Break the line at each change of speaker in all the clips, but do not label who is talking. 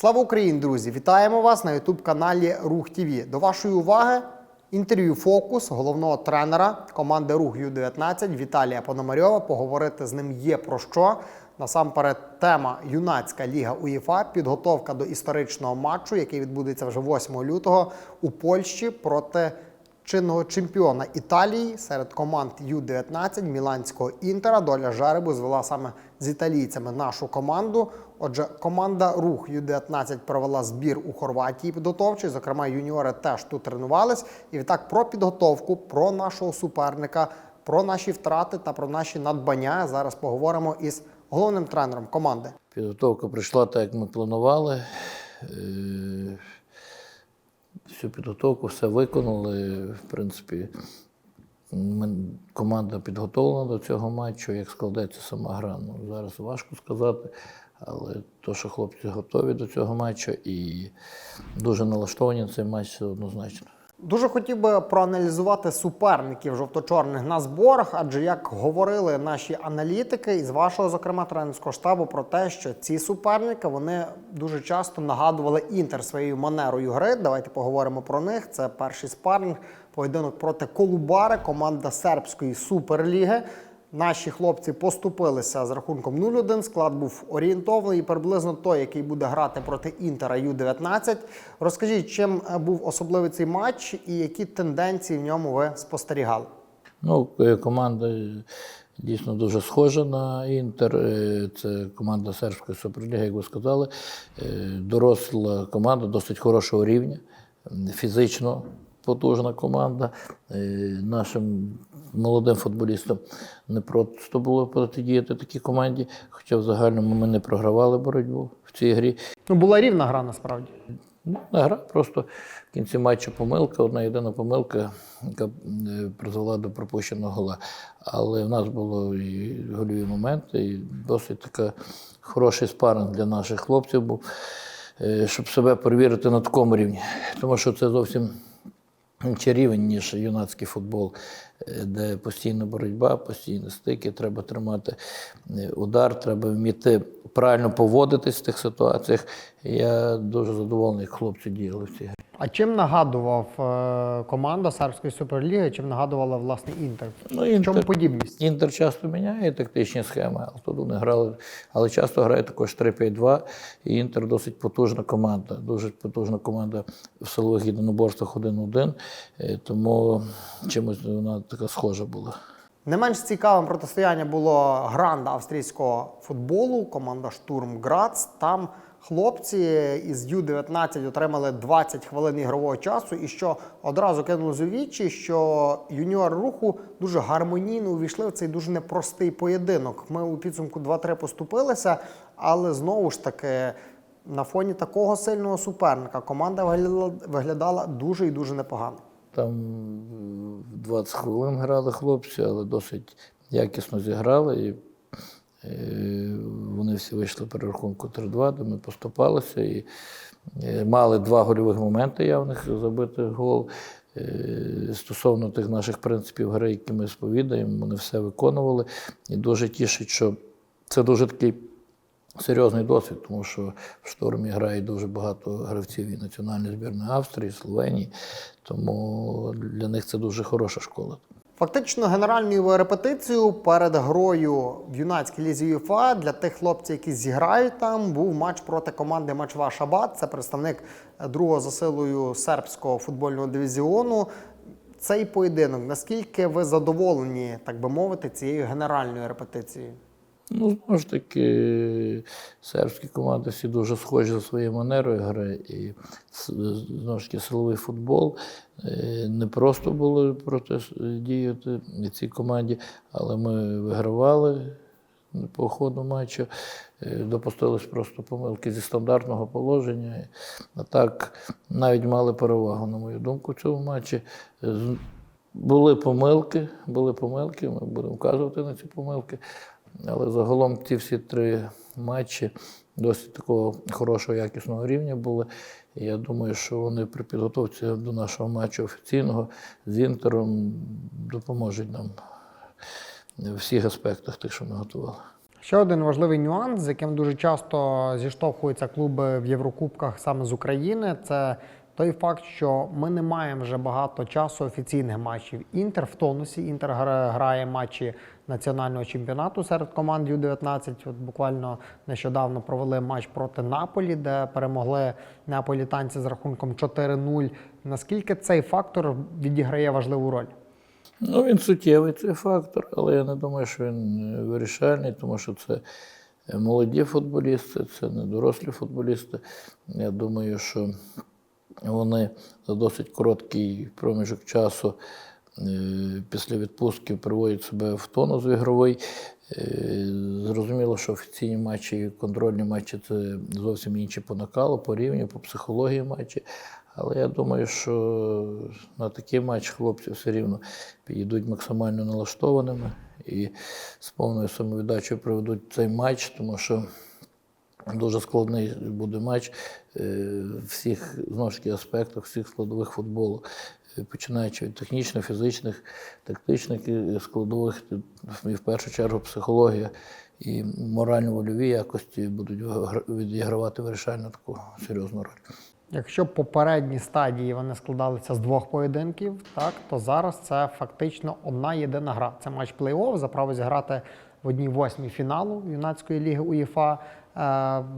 Слава Україні, друзі! Вітаємо вас на Ютуб-каналі Рух ТВ. До вашої уваги інтерв'ю Фокус головного тренера команди Рух Ю-19 Віталія Пономарьова. Поговорити з ним є про що. Насамперед, тема Юнацька ліга УЄФА, підготовка до історичного матчу, який відбудеться вже 8 лютого у Польщі проти чинного чемпіона Італії серед команд Ю-19 Міланського інтера. Доля жеребу звела саме з італійцями нашу команду. Отже, команда Рух Ю-19 провела збір у Хорватії підготовчий. Зокрема, юніори теж тут тренувались. І відтак про підготовку, про нашого суперника, про наші втрати та про наші надбання зараз поговоримо із головним тренером команди.
Підготовка прийшла так, як ми планували. Е, Всю підготовку, все виконали. В принципі, команда підготовлена до цього матчу. Як складеться сама гра, ну, зараз важко сказати. Але то, що хлопці готові до цього матчу і дуже налаштовані на цей матч, однозначно.
Дуже хотів би проаналізувати суперників жовто-чорних на зборах, адже як говорили наші аналітики із вашого, зокрема, тренерського штабу про те, що ці суперники вони дуже часто нагадували інтер своєю манерою гри. Давайте поговоримо про них. Це перший спарринг, поєдинок проти Колубари, команда сербської суперліги. Наші хлопці поступилися з рахунком 0-1. Склад був орієнтований і приблизно той, який буде грати проти Інтера Ю-19. Розкажіть, чим е, був особливий цей матч і які тенденції в ньому ви спостерігали?
Ну, е, команда е, дійсно дуже схожа на Інтер. Це команда сербської суперліги, як ви сказали. Доросла команда досить хорошого рівня, фізично потужна команда. Е, Нашим молодим футболістам не просто було протидіяти такій команді, хоча в загальному ми не програвали боротьбу в цій грі.
Ну, була рівна гра насправді.
Ну, гра, просто в кінці матчу помилка, одна єдина помилка, яка е, призвела до пропущеного гола. Але в нас були і гольові моменти, і досить така хороший спаринг для наших хлопців був, е, щоб себе перевірити на такому рівні. Тому що це зовсім інший рівень, ніж юнацький футбол, де постійна боротьба, постійні стики, треба тримати е, удар, треба вміти правильно поводитись в тих ситуаціях. Я дуже задоволений, як хлопці діяли в цій грі.
А чим нагадував е, команда сербської суперліги? Чим нагадувала власне Інтер?
Ну,
В чому подібність?
Інтер часто міняє тактичні схеми, але тут вони грали, але часто грає також 3-5-2. І Інтер досить потужна команда, дуже потужна команда в силових єдиноборствах 1-1. Е, Тому чимось вона така схожа була.
Не менш цікавим протистояння було гранда австрійського футболу, команда Штурм Грац. Там хлопці із Ю-19 отримали 20 хвилин ігрового часу, і що одразу кинулось у вічі, що юніор руху дуже гармонійно увійшли в цей дуже непростий поєдинок. Ми у підсумку 2-3 поступилися, але знову ж таки. На фоні такого сильного суперника команда виглядала дуже і дуже непогано.
Там е, 20 хвилин грали хлопці, але досить якісно зіграли. І е, вони всі вийшли при рахунку 3-2, де ми поступалися і е, мали два гольових моменти явних забити гол. Е, Стосовно тих наших принципів гри, які ми сповідаємо, вони все виконували. І дуже тішить, що це дуже такий серйозний досвід, тому що в штурмі грає дуже багато гравців і національної збірної Австрії, Словенії. Тому для них це дуже хороша школа.
Фактично, генеральною репетицією перед грою в юнацькій лізі ЮФА для тих хлопців, які зіграють там, був матч проти команди Мачва Шабат. Це представник другого за силою сербського футбольного дивізіону. Цей поєдинок. Наскільки ви задоволені, так би мовити, цією генеральною репетицією?
Ну, знову ж таки, сербські команди всі дуже схожі за своєю манерою гри. І знову ж таки силовий футбол. Е, Не просто було протидіяти цій команді, але ми вигравали по ходу матчу, Е, допустились просто помилки зі стандартного положення. А так навіть мали перевагу, на мою думку, в цьому матчі. Були помилки, були помилки, ми будемо вказувати на ці помилки. Але загалом ці всі три матчі досить такого хорошого, якісного рівня були. І я думаю, що вони при підготовці до нашого матчу офіційного з Інтером допоможуть нам в всіх аспектах тих, що ми готували.
Ще один важливий нюанс, з яким дуже часто зіштовхуються клуби в Єврокубках саме з України, це той факт, що ми не маємо вже багато часу офіційних матчів. Інтер в тонусі. Інтер грає матчі національного чемпіонату серед команд Ю-19. От буквально нещодавно провели матч проти Наполі, де перемогли неаполітанці з рахунком 4-0. Наскільки цей фактор відіграє важливу роль?
Ну, він суттєвий цей фактор, але я не думаю, що він е, вирішальний, тому що це е, молоді футболісти, це не дорослі футболісти. Я думаю, що вони за досить короткий проміжок часу після відпустки приводять себе в тонус ігровий. Е, Зрозуміло, що офіційні матчі і контрольні матчі це зовсім інші по накалу, по рівню, по психології матчі. Але я думаю, що на такий матч хлопці все рівно підійдуть максимально налаштованими і з повною самовіддачею проведуть цей матч, тому що дуже складний буде матч е, всіх знову ж таки аспектах, всіх складових футболу, Е, починаючи від технічних, фізичних, тактичних е, складових, і в першу чергу психологія і морально-вольові якості будуть відігравати вирішальну таку серйозну роль.
Якщо попередні стадії вони складалися з двох поєдинків, так то зараз це фактично одна єдина гра. Це матч плей-офф за право зіграти в одній восьмій фіналу юнацької ліги УЄФА. Е,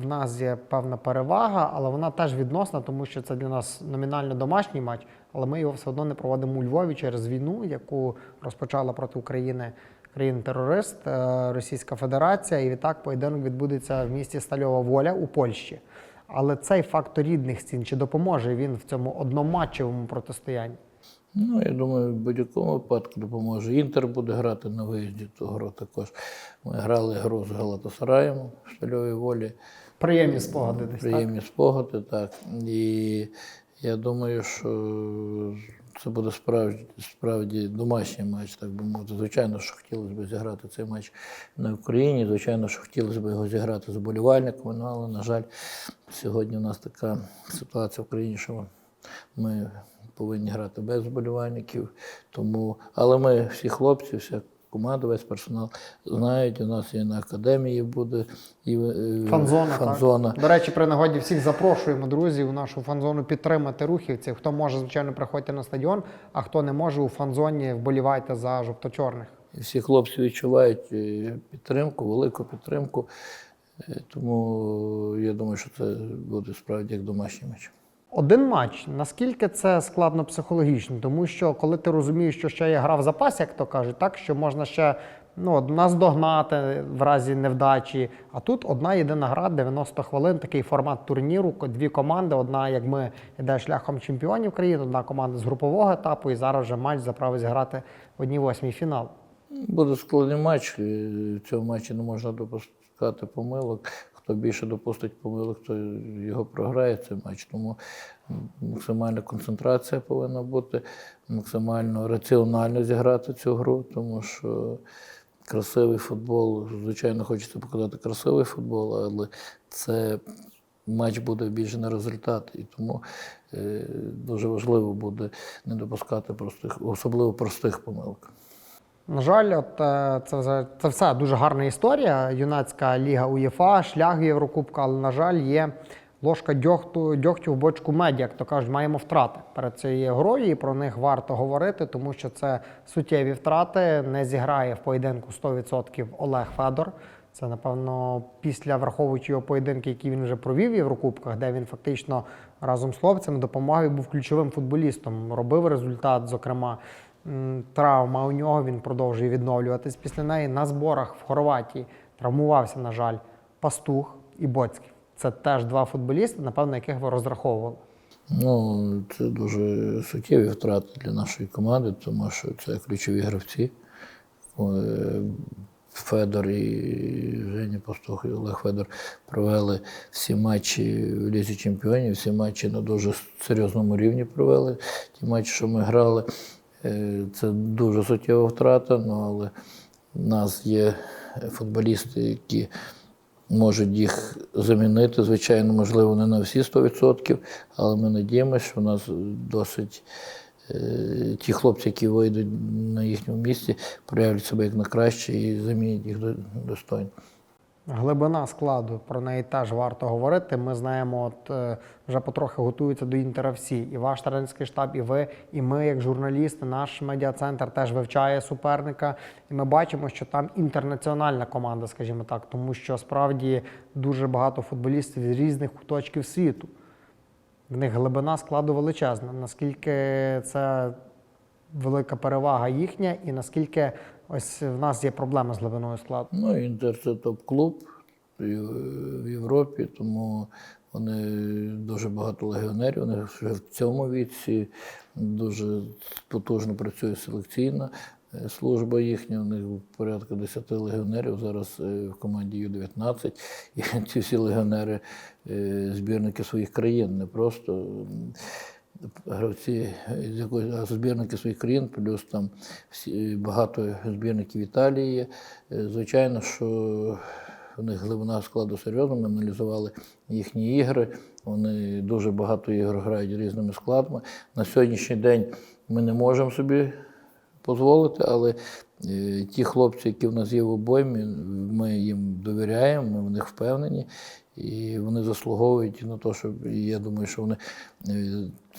В нас є певна перевага, але вона теж відносна, тому що це для нас номінально домашній матч, але ми його все одно не проводимо у Львові через війну, яку розпочала проти України країн-терорист е, Російська Федерація. І відтак поєдинок відбудеться в місті Стальова Воля у Польщі. Але цей фактор рідних стін чи допоможе він в цьому одноматчевому протистоянні?
Ну, я думаю, в будь-якому випадку допоможе. Інтер буде грати на виїзді ту гру також. Ми грали гру з Галатасараєм в стальовій волі.
Приємні спогади десь. Так?
Спогади, так. І я думаю, що це буде справді, справді домашній матч, так би мовити. Звичайно, що хотілося б зіграти цей матч на Україні. Звичайно, що хотілося б його зіграти з вболівальниками, ну, але, на жаль, сьогодні у нас така ситуація в країні, що ми повинні грати без вболівальників. Тому, але ми всі хлопці, вся команда, весь персонал знають. У нас і на академії буде і е,
Фанзона.
фанзона.
Так. До речі, при нагоді всіх запрошуємо, друзі, у нашу фанзону підтримати рухівців. Хто може, звичайно, приходьте на стадіон, а хто не може, у фанзоні вболівайте за жовто-чорних.
Всі хлопці відчувають е, підтримку, велику підтримку. Е, Тому я думаю, що це буде справді як домашній матч.
Один матч, наскільки це складно психологічно, тому що коли ти розумієш, що ще є гра в запасі, як то кажуть, так що можна ще ну, от наздогнати в разі невдачі. А тут одна єдина гра, 90 хвилин, такий формат турніру, дві команди. Одна, як ми йде шляхом чемпіонів країни, одна команда з групового етапу, і зараз вже матч за право зіграти в одній восьмій фінал.
Буде складний матч. цьому матчі не можна допускати помилок. Хто більше допустить помилок, то його програє цей матч. Тому максимальна концентрація повинна бути, максимально раціонально зіграти цю гру, тому що красивий футбол, звичайно, хочеться показати красивий футбол, але це матч буде більше на результат. І тому е, дуже важливо буде не допускати простих, особливо простих помилок.
На жаль, от е, це, це все дуже гарна історія. Юнацька ліга УЄФА, шлях Єврокубка, але, на жаль, є ложка дьогту, дьогтю в бочку меді, як то кажуть, маємо втрати перед цією грою, і про них варто говорити, тому що це суттєві втрати. Не зіграє в поєдинку 100% Олег Федор. Це, напевно, після враховуючи його поєдинки, які він вже провів в Єврокубках, де він фактично разом з хлопцями допомагав і був ключовим футболістом, робив результат, зокрема. Травма у нього він продовжує відновлюватись після неї. На зборах в Хорватії травмувався, на жаль, Пастух і Боцьків. Це теж два футболісти, напевно, яких ви розраховували.
Ну, це дуже суттєві втрати для нашої команди, тому що це ключові гравці. Е, Федор і Женя Пастух і Олег Федор провели всі матчі в Лізі Чемпіонів, всі матчі на дуже серйозному рівні провели. Ті матчі, що ми грали, це дуже суттєва втрата, ну, але в нас є футболісти, які можуть їх замінити. Звичайно, можливо, не на всі 100%, але ми надіємося, що у нас досить е, ті хлопці, які вийдуть на їхньому місці, проявлять себе як на краще і замінять їх достойно.
Глибина складу про неї теж варто говорити. Ми знаємо, от е, вже потрохи готуються до інтера всі. І ваш тренерський штаб, і ви, і ми, як журналісти, наш медіа-центр теж вивчає суперника. І ми бачимо, що там інтернаціональна команда, скажімо так, тому що справді дуже багато футболістів з різних куточків світу. В них глибина складу величезна. Наскільки це велика перевага їхня, і наскільки ось в нас є проблема з глибиною складу.
Ну, Інтер це топ-клуб в Європі, тому вони дуже багато легіонерів. Вони вже в цьому віці дуже потужно працює селекційна е, служба їхня. У них порядка 10 легіонерів зараз е, в команді Ю-19. І ці всі легіонери е, збірники своїх країн, не просто. Гравці з якоїсь збірники своїх країн, плюс там всі, багато збірників Італії. Е, Звичайно, що у них глибина складу серйозна. Ми аналізували їхні ігри. Вони дуже багато ігор грають різними складами. На сьогоднішній день ми не можемо собі дозволити, але е, ті хлопці, які в нас є в обоймі, ми їм довіряємо, ми в них впевнені. І вони заслуговують на те, щоб я думаю, що вони е,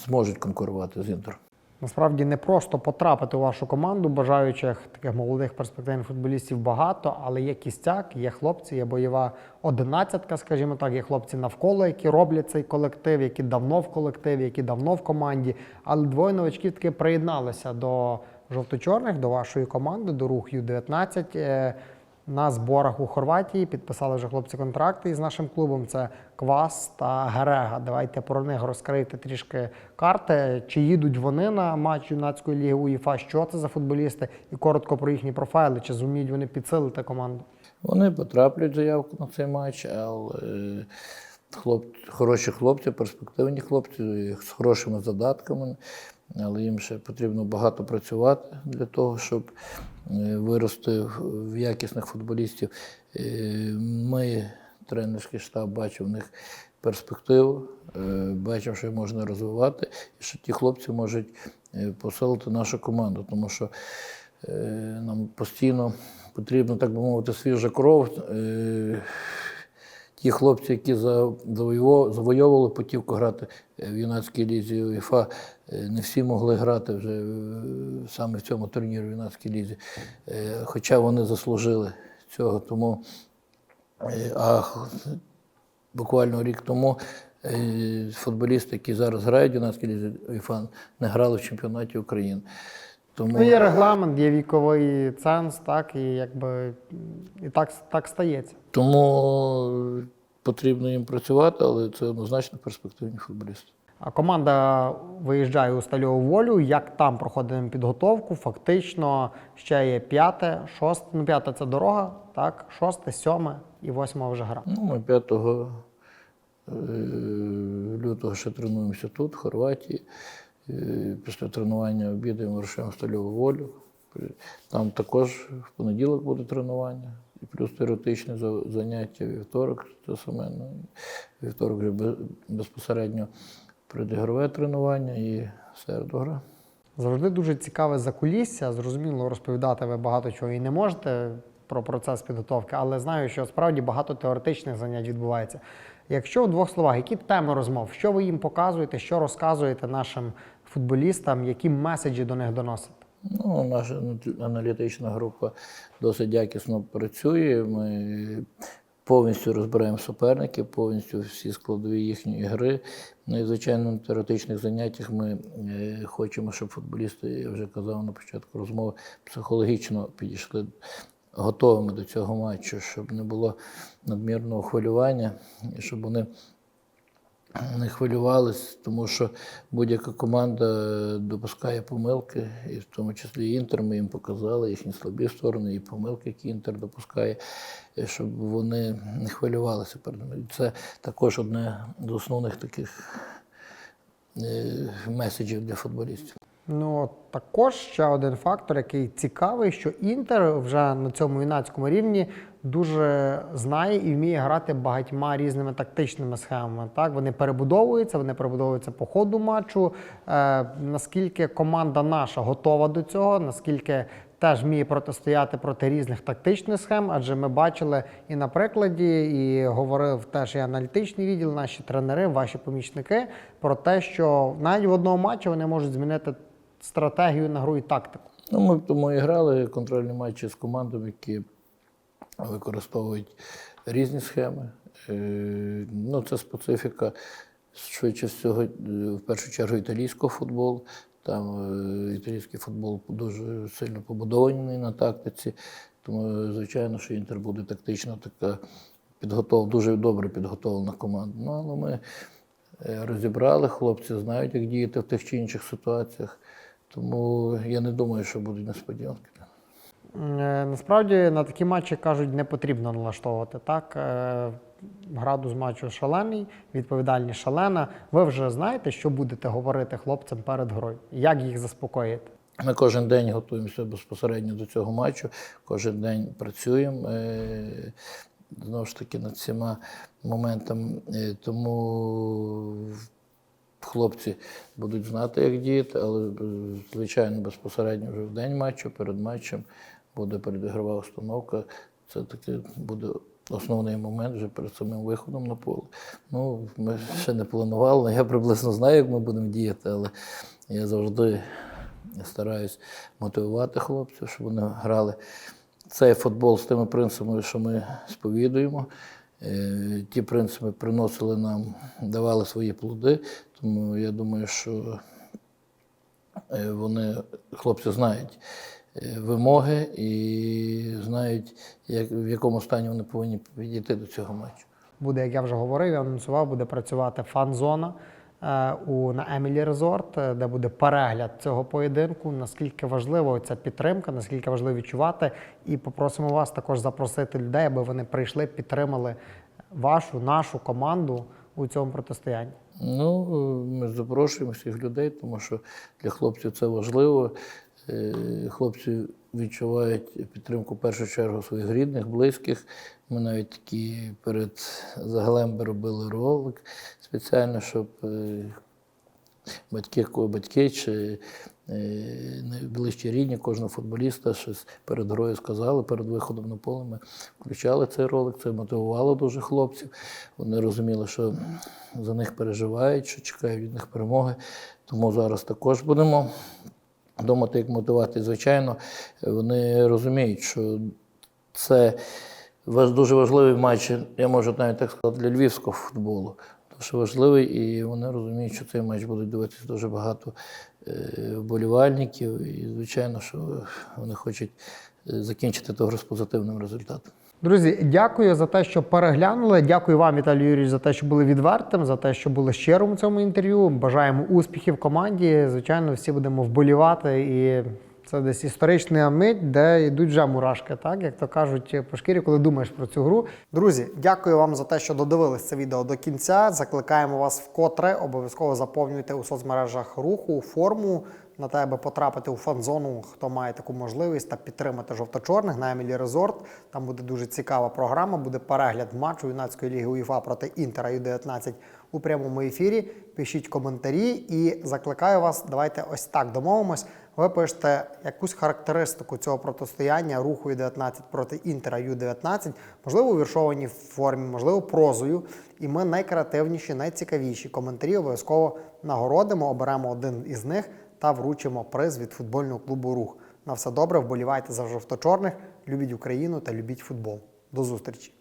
зможуть конкурувати з Інтером.
Насправді не просто потрапити у вашу команду, бажаючих таких молодих перспективних футболістів багато, але є кістяк, є хлопці, є бойова одинадцятка, скажімо так, є хлопці навколо, які роблять цей колектив, які давно в колективі, які давно в команді. Але двоє новачків таки приєдналися до жовто-чорних, до вашої команди, до рух Ю-19. На зборах у Хорватії підписали вже хлопці контракти із нашим клубом. Це Квас та Герега. Давайте про них розкрити трішки карти. Чи їдуть вони на матч юнацької ліги УЄФА? Що це за футболісти? І коротко про їхні профайли. Чи зуміють вони підсилити команду?
Вони потраплять заявку на цей матч, але е, хлоп, хороші хлопці, перспективні хлопці з хорошими задатками. Але їм ще потрібно багато працювати для того, щоб е, вирости в якісних футболістів. Е, Ми, тренерський штаб, бачимо в них перспективу, е, бачимо, що можна розвивати, і що ті хлопці можуть посилити нашу команду, тому що нам постійно потрібно, так би мовити, свіжа кров. Е, Ті хлопці, які завойовували путівку грати в юнацькій лізі УЄФА, е, не всі могли грати вже е, саме в цьому турнірі в юнацькій лізі, Е, хоча вони заслужили цього. Тому, е, а буквально рік тому е, футболісти, які зараз грають в юнацькій лізі УЄФА, не грали в чемпіонаті України. Тому
Ну, є регламент, є віковий ценз, так, і якби і так, так стається.
Тому потрібно їм працювати, але це однозначно перспективні футболісти.
А команда виїжджає у стальову волю. Як там проходимо підготовку? Фактично ще є п'яте, шосте. Ну, п'яте це дорога, так, шосте, сьоме і восьма вже гра.
Ну, ми 5 е, лютого ще тренуємося тут, в Хорватії. Е, Після тренування обідаємо, вирушаємо в стальову волю. Там також в понеділок буде тренування, і плюс теоретичне заняття вівторок, це саме. Ну, вівторок вже безпосередньо предігрове тренування і середу гра.
Завжди дуже цікаве закулісся. Зрозуміло, розповідати ви багато чого і не можете про процес підготовки, але знаю, що справді багато теоретичних занять відбувається. Якщо в двох словах, які теми розмов, що ви їм показуєте, що розказуєте нашим футболістам, які меседжі до них доносите?
Ну, наша аналітична група досить якісно працює. Ми повністю розбираємо суперників, повністю всі складові їхньої гри. Ну і, звичайно, на теоретичних заняттях ми е, хочемо, щоб футболісти, я вже казав на початку розмови, психологічно підійшли готовими до цього матчу, щоб не було надмірного хвилювання, і щоб вони не хвилювались, тому що будь-яка команда допускає помилки, і в тому числі Інтер, ми їм показали їхні слабі сторони і помилки, які Інтер допускає, і щоб вони не хвилювалися перед ними. Це також одне з основних таких е, меседжів для футболістів.
Ну також ще один фактор, який цікавий, що Інтер вже на цьому юнацькому рівні дуже знає і вміє грати багатьма різними тактичними схемами. Так вони перебудовуються, вони перебудовуються по ходу матчу. Е, наскільки команда наша готова до цього, наскільки теж вміє протистояти проти різних тактичних схем, адже ми бачили і на прикладі, і говорив теж і аналітичний відділ, наші тренери, ваші помічники про те, що навіть в одному матчі вони можуть змінити стратегію на гру і тактику.
Ну, ми тому і грали контрольні матчі з командами, які використовують різні схеми. Е, Ну, це специфіка швидше всього, е, в першу чергу, італійського футболу. Там е, італійський футбол дуже сильно побудований на тактиці. Тому, звичайно, що Інтер буде тактично така підготов, дуже добре підготовлена команда. Ну, але ми розібрали, хлопці знають, як діяти в тих чи інших ситуаціях. Тому я не думаю, що будуть несподіванки.
Е, Насправді на такі матчі кажуть, не потрібно налаштовувати так. Е, Градус матчу шалений, відповідальність шалена. Ви вже знаєте, що будете говорити хлопцям перед грою, як їх заспокоїти.
Ми кожен день готуємося безпосередньо до цього матчу, кожен день працюємо. е, Знову ж таки, над всіма моментами. Тому хлопці будуть знати, як діяти, але, е, звичайно, безпосередньо вже в день матчу, перед матчем буде передігрова установка. Це таки буде основний момент вже перед самим виходом на поле. Ну, ми ще не планували, я приблизно знаю, як ми будемо діяти, але я завжди стараюсь мотивувати хлопців, щоб вони грали цей футбол з тими принципами, що ми сповідуємо. Е, Ті принципи приносили нам, давали свої плоди. Тому я думаю, що е, вони, хлопці, знають е, вимоги і знають, як, в якому стані вони повинні підійти до цього матчу.
Буде, як я вже говорив, я анонсував, буде працювати фан-зона у на Емілі Резорт, е, де буде перегляд цього поєдинку. Наскільки важлива ця підтримка, наскільки важливо відчувати. І попросимо вас також запросити людей, аби вони прийшли, підтримали вашу, нашу команду у цьому протистоянні.
Ну, е, ми запрошуємо всіх людей, тому що для хлопців це важливо. Е, Хлопці відчувають підтримку в першу чергу своїх рідних, близьких. Ми навіть такі перед загалем робили ролик спеціально, щоб е, батьки, батьки чи е, найближчі рідні кожного футболіста щось перед грою сказали, перед виходом на поле. Ми включали цей ролик, це мотивувало дуже хлопців. Вони розуміли, що за них переживають, що чекають від них перемоги. Тому зараз також будемо думати, як мотивувати. Звичайно, вони розуміють, що це дуже важливий матч, я можу навіть так сказати, для львівського футболу. Дуже важливий, і вони розуміють, що цей матч будуть дивитися дуже багато е, вболівальників. І, звичайно, що вони хочуть е, закінчити ту гру з позитивним результатом.
Друзі, дякую за те, що переглянули. Дякую вам, Віталій Юрійович, за те, що були відвертим, за те, що були щирим у цьому інтерв'ю. Бажаємо успіхів команді. Звичайно, всі будемо вболівати. І це десь історична мить, де йдуть вже мурашки, так як то кажуть по шкірі, коли думаєш про цю гру. Друзі, дякую вам за те, що додивились це відео до кінця. Закликаємо вас вкотре. Обов'язково заповнюйте у соцмережах руху форму на те, аби потрапити у фан-зону, хто має таку можливість та підтримати жовто-чорних на Емілі Резорт. Там буде дуже цікава програма. Буде перегляд матчу юнацької ліги УЄФА проти Інтера Ю-19 у прямому ефірі. Пишіть коментарі і закликаю вас. Давайте ось так домовимось. Ви пишете якусь характеристику цього протистояння руху Ю-19 проти Інтера Ю-19, можливо, у віршованій формі, можливо, прозою. І ми найкреативніші, найцікавіші коментарі обов'язково нагородимо, оберемо один із них та вручимо приз від футбольного клубу Рух. На все добре, вболівайте за жовто-чорних, любіть Україну та любіть футбол. До зустрічі!